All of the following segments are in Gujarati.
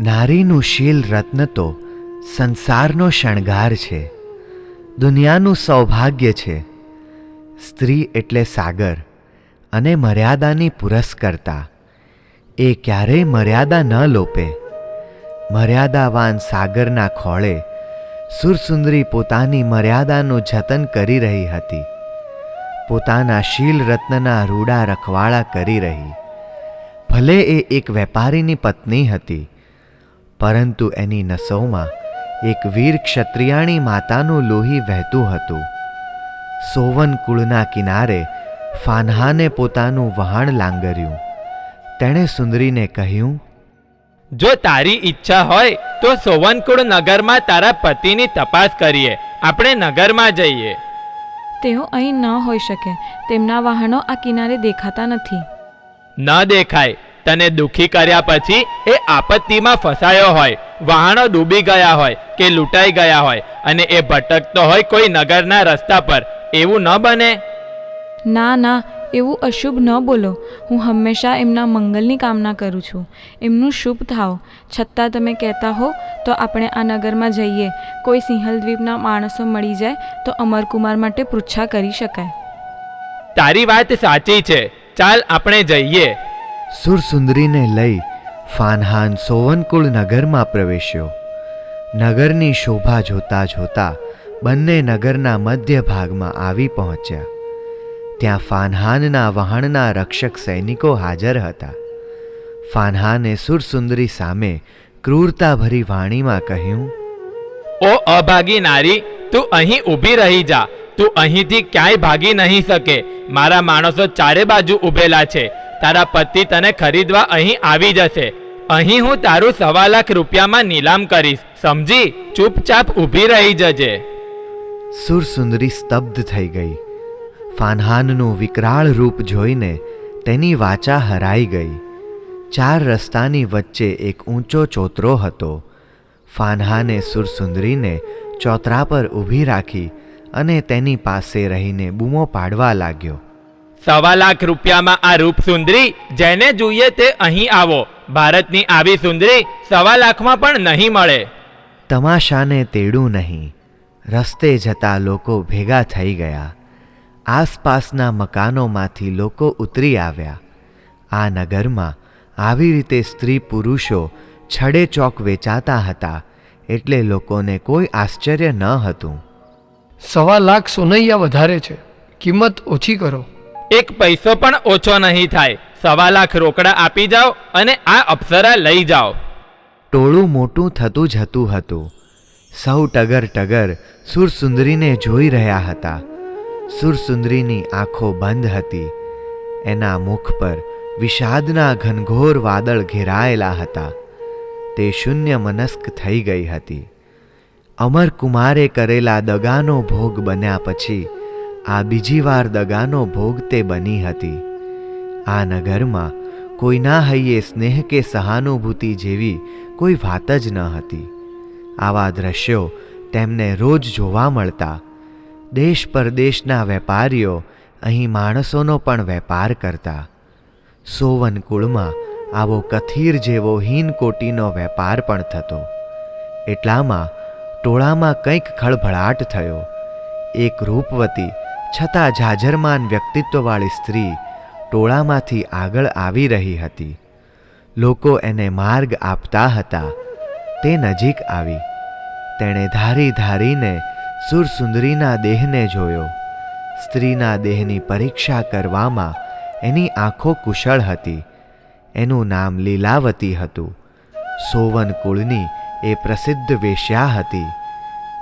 નારીનું શીલ રત્ન તો સંસારનો શણગાર છે. દુનિયાનું સૌભાગ્ય છે. સ્ત્રી એટલે સાગર અને મર્યાદાની પુરસ્કર્તા. એ ક્યારેય મર્યાદા ન લોપે. મર્યાદાવાન સાગરના ખોળે સુરસુંદરી પોતાની મર્યાદાનું જતન કરી રહી હતી. પોતાના શીલ રત્નના રૂડા રખવાળા કરી રહી. ભલે એ એક વેપારીની પત્ની હતી પરંતુ એની નસોમાં એક વીર ક્ષત્રિયાણી માતાનું લોહી વહેતું હતું. સોવન કુળના કિનારે ફાન્હાને પોતાનું વહાણ લાંગર્યું. તેણે સુંદરીને કહ્યું જો તારી ઈચ્છા હોય તો સોવનકુળ નગરમાં તારા પતિની તપાસ કરીએ. આપણે નગરમાં જઈએ. તેઓ અહીં ન હોઈ શકે. તેમના વાહનો આ કિનારે દેખાતા નથી. ન દેખાય. તને દુખી કર્યા પછી એ આપત્તિમાં ફસાયો હોય વાહણો ડૂબી ગયા હોય કે લૂંટાઈ ગયા હોય અને એ ભટકતો હોય કોઈ નગરના રસ્તા પર એવું ન બને? ના ના એવું અશુભ ન બોલો. હું હંમેશા એમના મંગલની કામના કરું છું. એમનું શુભ થાવ. છતાં તમે કહેતા હો તો આપણે આ નગરમાં જઈએ. કોઈ સિંહલ દ્વીપના માણસો મળી જાય તો અમરકુમાર માટે પૃચ્છા કરી શકાય. તારી વાત સાચી છે. ચાલ આપણે જઈએ. સુરસુંદરીને લઈ ફાનહાન સોવનકુળ નગરમાં પ્રવેશ્યો. નગરની શોભા જોતા જોતા બંને નગરના મધ્ય ભાગમાં આવી પહોંચ્યા. ત્યાં ફાનહાનના વહાણના રક્ષક સૈનિકો હાજર હતા. ફાનહાને સુરસુંદરી સામે ક્રૂરતાભરી વાણીમાં કહ્યું, ઓ અભાગી નારી, તું અહીં ઊભી રહી જા. તું અહીંથી ક્યાંય ભાગી નહીં શકે. મારા માણસો ચારે બાજુ ઊભેલા છે. તારા પતિ તને ખરીદવા અહીં આવી જશે. અહીં હું તારું સવા લાખ રૂપિયામાં નીલામ કરીશ. સમજી? ચૂપચાપ ઊભી રહી જજે. સુરસુંદરી સ્તબ્ધ થઈ ગઈ. ફાનહાનનું વિકરાળ રૂપ જોઈને તેની વાચા હરાઈ ગઈ. ચાર રસ્તાની વચ્ચે એક ઊંચો ચોતરો હતો. ફાનહાને સુરસુંદરીને ચોતરા પર ઊભી રાખી અને તેની પાસે રહીને બૂમો પાડવા લાગ્યો. સવા લાખ રૂપિયામાં આ રૂપ સુંદરી જેને જોઈએ તે અહીં આવો. ભારતની આવી સુંદરી સવા લાખમાં પણ નહીં મળે. તમાશાને તેડું નહીં. રસ્તે જતા લોકો ભેગા થઈ ગયા. આસપાસના મકાનોમાંથી લોકો ઉતરી આવ્યા. આ નગરમાં આવી રીતે સ્ત્રી પુરુષો છડે ચોક વેચાતા હતા એટલે લોકોને કોઈ આશ્ચર્ય ન હતું. સવા લાખ સોનૈયા વધારે છે. કિંમત ઓછી કરો. એક પૈસો પણ ઓછો નહીં થાય. સવા લાખ રોકડા આપી જાઓ અને આ અપ્સરા લઈ જાઓ. ટોળું મોટું થતું જતું હતું. સૌ ટગર ટગર સુરસુંદરીને જોઈ રહ્યા હતા. સુરસુંદરીની આંખો બંધ હતી. એના મુખ પર વિષાદના ઘનઘોર વાદળ ઘેરાયેલા હતા. તે શૂન્ય મનસ્ક થઈ ગઈ હતી. અમરકુમારે કરેલા દગાનો ભોગ બન્યા પછી આ બીજી વાર દગાનો ભોગ તે બની હતી. આ નગરમાં કોઈના હૈયે સ્નેહ કે સહાનુભૂતિ જેવી કોઈ વાત જ ન હતી. આવા દ્રશ્યો તેમને રોજ જોવા મળતા. દેશ પરદેશના વેપારીઓ અહીં માણસોનો પણ વેપાર કરતા. સોવન કુળમાં આવો કથીર જેવો હીનકોટીનો વેપાર પણ થતો. એટલામાં ટોળામાં કંઈક ખળભળાટ થયો. એક રૂપવતી છતાં જાજરમાન વ્યક્તિત્વવાળી સ્ત્રી ટોળામાંથી આગળ આવી રહી હતી. લોકો એને માર્ગ આપતા હતા. તે નજીક આવી. તેણે ધારી ધારીને સુરસુંદરીના દેહને જોયો. સ્ત્રીના દેહની પરીક્ષા કરવામાં એની આંખો કુશળ હતી. એનું નામ લીલાવતી હતું. સોવન કુળની એ પ્રસિદ્ધ વેશ્યા હતી.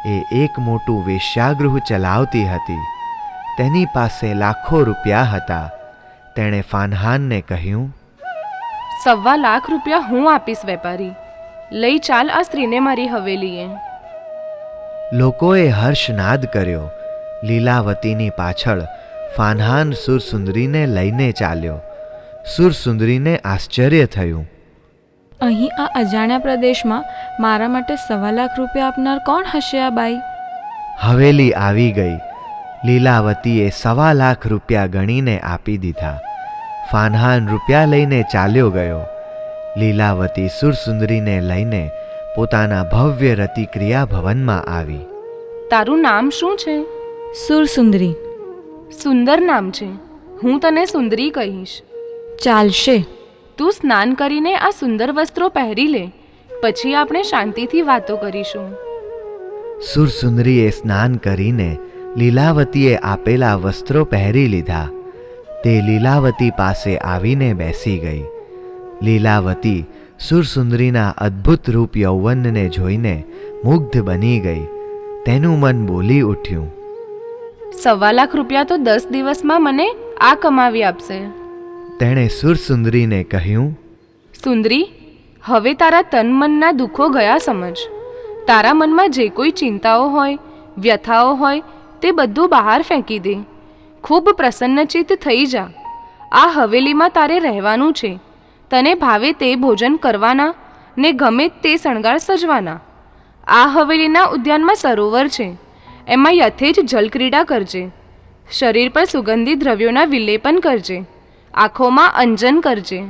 એ એક મોટું વેશ્યાગૃહ ચલાવતી હતી. તેની પાસે લાખો રૂપિયા હતા. તેણે ફાનહાનને કહ્યું સવા લાખ રૂપિયા હું આપીશ વેપારી. લઈ ચાલ આ સ્ત્રીને મારી હવેલીએ. લોકોએ હર્ષનાદ કર્યો. લીલાવતીની પાછળ ફાનહાન સુરસુંદરીને લઈને ચાલ્યો. સુરસુંદરીને આશ્ચર્ય થયું અહીં આ અજાણ્યા પ્રદેશમાં મારા માટે સવા લાખ રૂપિયા આપનાર કોણ હશે આ બાઈ? હવેલી આવી ગઈ. લીલાવતીએ સવા લાખ રૂપિયા ગણીને આપી દીધા. ફાનહાન રૂપિયા લઈને ચાલ્યો ગયો. લીલાવતી સુરસુંદરીને લઈને પોતાના ભવ્ય રતિક્રિયા ભવનમાં આવી. તારું નામ શું છે? સુરસુંદરી. સુંદર નામ છે. હું તને સુંદરી કહીશ. ચાલશે. તું સ્નાન કરીને આ સુંદર વસ્ત્રો પહેરી લે. પછી આપણે શાંતિથી વાતો કરીશું. સુરસુંદરીએ સ્નાન કરીને લીલાવતીએ આપેલા વસ્ત્રો પહેરી લીધા. તે લીલાવતી પાસે આવીને બેસી ગઈ. લીલાવતી સુરસુંદરીના અદ્ભુત રૂપ યૌવનને જોઈને મુગ્ધ બની ગઈ. તેનું મન બોલી ઉઠ્યું. સવા લાખ રૂપિયા તો દસ દિવસમાં મને આ કમાવી આપશે. તેણે સુરસુંદરીને કહ્યું સુંદરી હવે તારા તન મનના દુઃખો ગયા સમજ. તારા મનમાં જે કોઈ ચિંતાઓ હોય વ્યથાઓ હોય તે બધું બહાર ફેંકી દે. ખૂબ પ્રસન્નચિત્ત થઈ જા. આ હવેલીમાં તારે રહેવાનું છે. તને ભાવે તે ભોજન કરવાના ને ગમે તે શણગાર સજવાના. આ હવેલીના ઉદ્યાનમાં સરોવર છે. એમાં યથેજ જલક્રીડા કરજે. શરીર પર સુગંધી દ્રવ્યોના વિલેપન કરજે. આંખોમાં અંજન કરજે.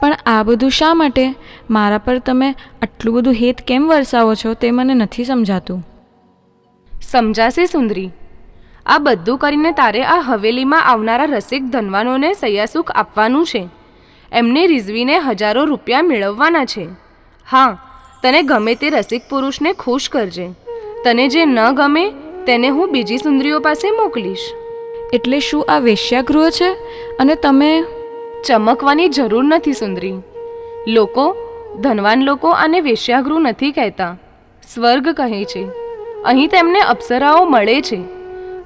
પણ આ બધું શા માટે? મારા પર તમે આટલું બધું હેત કેમ વરસાવો છો તે મને નથી સમજાતું. સમજાશે સુંદરી. આ બધું કરીને તારે આ હવેલીમાં આવનારા રસિક ધનવાનોને સૈયાસુખ આપવાનું છે. એમને રીઝવીને હજારો રૂપિયા મેળવવાના છે. હા તને ગમે તે રસિક પુરુષને ખુશ કરજે. તને જે ન ગમે તેને હું બીજી સુંદરીઓ પાસે મોકલીશ. એટલે શું આ વેશ્યાગૃહ છે? અને તમે? ચમકવાની જરૂર નથી સુંદરી. લોકો ધનવાન લોકો આને વેશ્યાગૃહ નથી કહેતા. સ્વર્ગ કહે છે. અહીં તેમને અપ્સરાઓ મળે છે.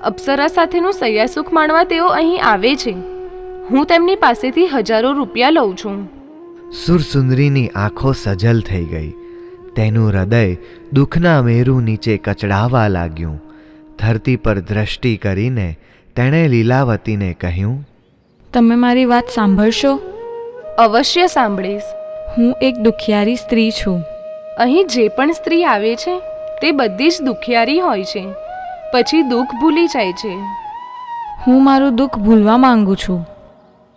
અપ્સરા સાથેનું સૈયાસુખ માણવા તેઓ અહીં આવે છે. હું તેમની પાસેથી હજારો રૂપિયા લઉં છું. સુરસુંદરીની આંખો સજલ થઈ ગઈ. તેનું હૃદય દુઃખના મેરુ નીચે કચડાવા લાગ્યું. ધરતી પર દ્રષ્ટિ કરીને તેણે લીલાવતીને કહ્યું તમે મારી વાત સાંભળશો? અવશ્ય સાંભળીશ. હું એક દુખિયારી સ્ત્રી છું. અહીં જે પણ સ્ત્રી આવે છે તે બધી જ દુખિયારી હોય છે. પછી દુઃખ ભૂલી જાય છે. હું મારું દુઃખ ભૂલવા માંગુ છું.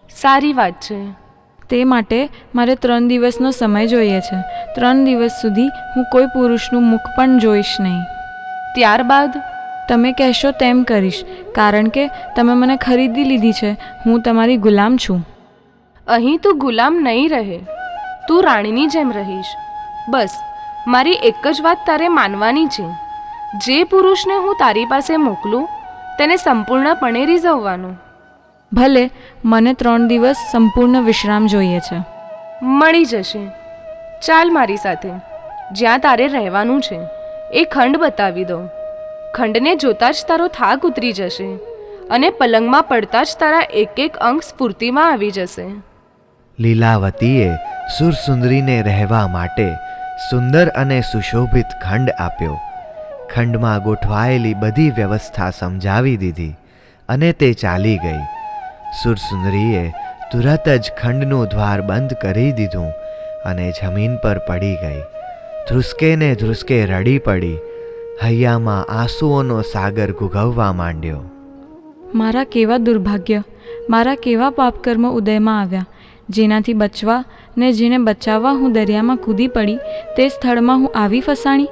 સારી વાત છે. તે માટે મારે ત્રણ દિવસનો સમય જોઈએ છે. ત્રણ દિવસ સુધી હું કોઈ પુરુષનું મુખ પણ જોઈશ નહીં. ત્યારબાદ? તમે કહેશો તેમ કરીશ કારણ કે તમે મને ખરીદી લીધી છે. હું તમારી ગુલામ છું. અહીં તું ગુલામ નહીં રહે. તું રાણીની જેમ રહીશ. બસ. મારી એક જ વાત તારે માનવાની છે. જે પુરુષને હું તારી પાસે મોકલું તેને સંપૂર્ણપણે રીઝવવાનો. ભલે મને ત્રણ દિવસ સંપૂર્ણ વિશ્રામ જોઈએ છે. મળી જશે. ચાલ મારી સાથે. જ્યાં તારે રહેવાનું છે એ ખંડ બતાવી દો. ખંડને જોતાં જ તારો થાક ઉતરી જશે અને પલંગમાં પડતા જ તારા એક એક અંગ સ્ફૂર્તિમાં આવી જશે. લીલાવતીએ સુરસુંદરીને રહેવા માટે સુંદર અને સુશોભિત ખંડ આપ્યો. ખંડમાં ગોઠવાયેલી બધી વ્યવસ્થા સમજાવી દીધી અને તે ચાલી ગઈ. સુરસુંદરીએ તુરત જ ખંડનું દ્વાર બંધ કરી દીધું અને જમીન પર પડી ગઈ. ધ્રુસકે ને ધ્રુસકે રડી પડી. હૈયામાં આંસુઓનો સાગર ગુગવવા માંડ્યો. મારા કેવા દુર્ભાગ્ય, મારા કેવા પાપકર્મ ઉદયમાં આવ્યા. જેનાથી બચવા ને જેને બચાવવા હું દરિયામાં કૂદી પડી, તે સ્થળમાં હું આવી ફસાણી?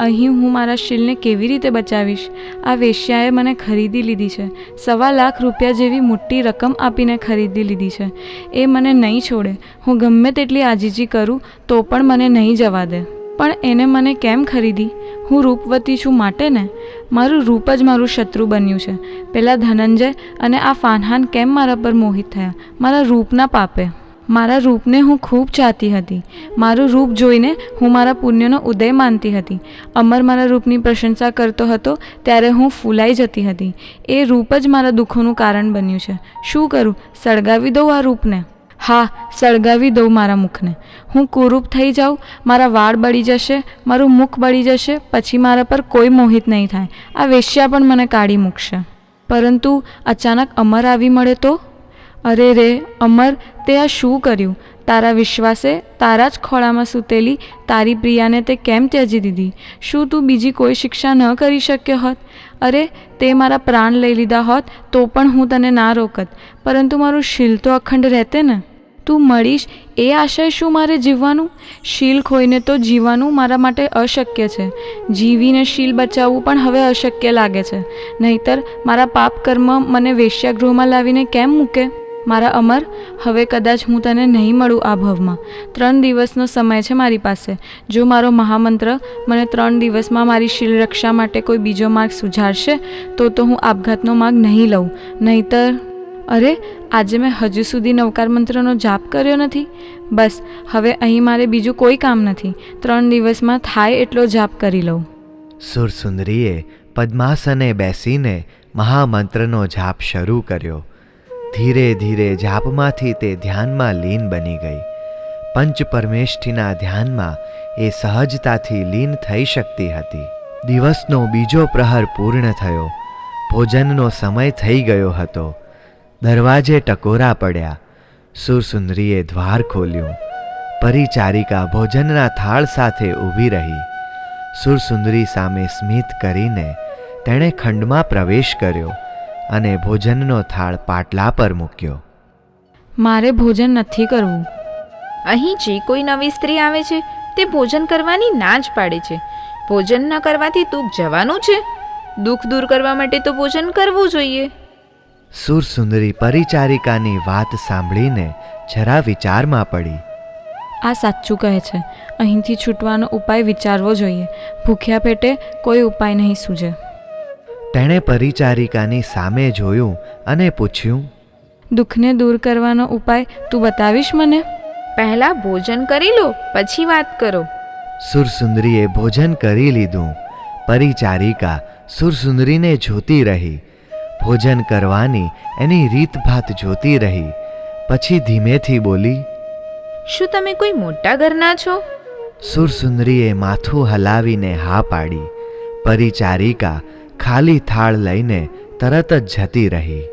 અહીં હું મારા શીલને કેવી રીતે બચાવીશ? આ વેશ્યાએ મને ખરીદી લીધી છે. સવા લાખ રૂપિયા જેવી મોટી રકમ આપીને ખરીદી લીધી છે. એ મને નહીં છોડે. હું ગમે તેટલી આજીજી કરું, તો પણ મને નહીં જવા દે. પણ એને મને કેમ ખરીદી? હું રૂપવતી છું માટે ને? મારું રૂપ જ મારું શત્રુ બન્યું છે. પેલા ધનંજય અને આ ફાનહાન કેમ મારા પર મોહિત થયા? મારા રૂપના પાપે. મારા રૂપને હું ખૂબ ચાહતી હતી. મારું રૂપ જોઈને હું મારા પુણ્યનો ઉદય માનતી હતી. અમર મારા રૂપની પ્રશંસા કરતો હતો ત્યારે હું ફૂલાઈ જતી હતી. એ રૂપ જ મારા દુઃખોનું કારણ બન્યું છે. શું કરું? સળગાવી દઉં આ રૂપને? હા, સળગાવી દઉં મારા મુખને. હું કુરૂપ થઈ જાઉં, મારા વાળ બળી જશે, મારું મુખ બળી જશે, પછી મારા પર કોઈ મોહિત નહીં થાય. આ વેશ્યા પણ મને કાઢી મૂકશે. પરંતુ અચાનક અમર આવી મળે તો? અરે રે, અમર, તે આ શું કર્યું? તારા વિશ્વાસે તારા જ ખોળામાં સૂતેલી તારી પ્રિયાને તે કેમ ત્યજી દીધી? શું તું બીજી કોઈ શિક્ષા ન કરી શક્યો હોત? અરે, તે મારા પ્રાણ લઈ લીધા હોત, તો પણ હું તને ના રોકત. પરંતુ મારું શીલ તો અખંડ રહેતે ને. તું મળીશ, એ આશય શું મારે જીવવાનું? શીલ ખોઈને તો જીવવાનું મારા માટે અશક્ય છે. જીવીને શીલ બચાવવું પણ હવે અશક્ય લાગે છે. નહીતર, મારા પાપ કર્મ મને વેશ્યાગૃહમાં લાવીને કેમ મૂકે? મારા અમર, હવે કદાચ હું તને નહીં મળું આ ભવમાં. ત્રણ દિવસનો સમય છે મારી પાસે. જો મારો મહામંત્ર મને ત્રણ દિવસમાં મારી શીલ રક્ષા માટે કોઈ બીજો માર્ગ સુધારશે તો તો હું આપઘાતનો માર્ગ નહીં લઉં. નહીતર, અરે, આજે મેં હજુ સુધી નવકાર મંત્રનો જાપ કર્યો નથી? બસ, હવે અહીં મારે બીજું કોઈ કામ નથી. ત્રણ દિવસમાં થાય એટલો જાપ કરી લઉં. સુરસુંદરીએ પદ્માસને બેસીને મહામંત્રનો જાપ શરૂ કર્યો. ધીરે ધીરે જાપમાંથી તે ધ્યાનમાં લીન બની ગઈ. પંચ પરમેષ્ઠીના ધ્યાનમાં એ સહજતાથી લીન થઈ શકતી હતી. દિવસનો બીજો પ્રહર પૂર્ણ થયો. ભોજનનો સમય થઈ ગયો હતો. દરવાજે ટકોરા પડ્યા. સુરસુંદરીએ દ્વાર ખોલ્યું. પરિચારિકા ભોજનના થાળ સાથે ઊભી રહી. સુરસુંદરી સામે સ્મિત કરીને તેણે ખંડમાં પ્રવેશ કર્યો. અને ભોજનનો થાળ પાટલા પર મૂક્યો. મારે ભોજન નથી કરવું. અહીં જે કોઈ નવી સ્ત્રી આવે છે તે ભોજન કરવાની ના જ પાડે છે. ભોજન ન કરવાથી તું જવાનું છે? દુઃખ દૂર કરવા માટે તો ભોજન કરવું જોઈએ. સુરસુંદરી પરિચારિકાની વાત સાંભળીને જરા વિચારમાં પડી. આ સાચું કહે છે. અહીંથી છૂટવાનો ઉપાય વિચારવો જોઈએ. ભૂખ્યા પેટે કોઈ ઉપાય નહીં સૂજે. તેણે પરિચારિકાની સામે જોયું અને પૂછ્યું દુઃખને દૂર કરવાનો ઉપાય તું બતાવીશ મને? પહેલાં ભોજન કરી લો પછી વાત કરો. સુરસુંદરીએ ભોજન કરી લીધું. પરિચારિકા સુરસુંદરીને જોતી રહી. ભોજન કરવાની એની રીતભાત જોતી રહી. પછી ધીમેથી બોલી શું તમે કોઈ મોટા ઘરના છો? સુરસુંદરીએ માથું હલાવીને હા પાડી. પરિચારિકા ખાલી થાળ લઈને તરત જ જતી રહી.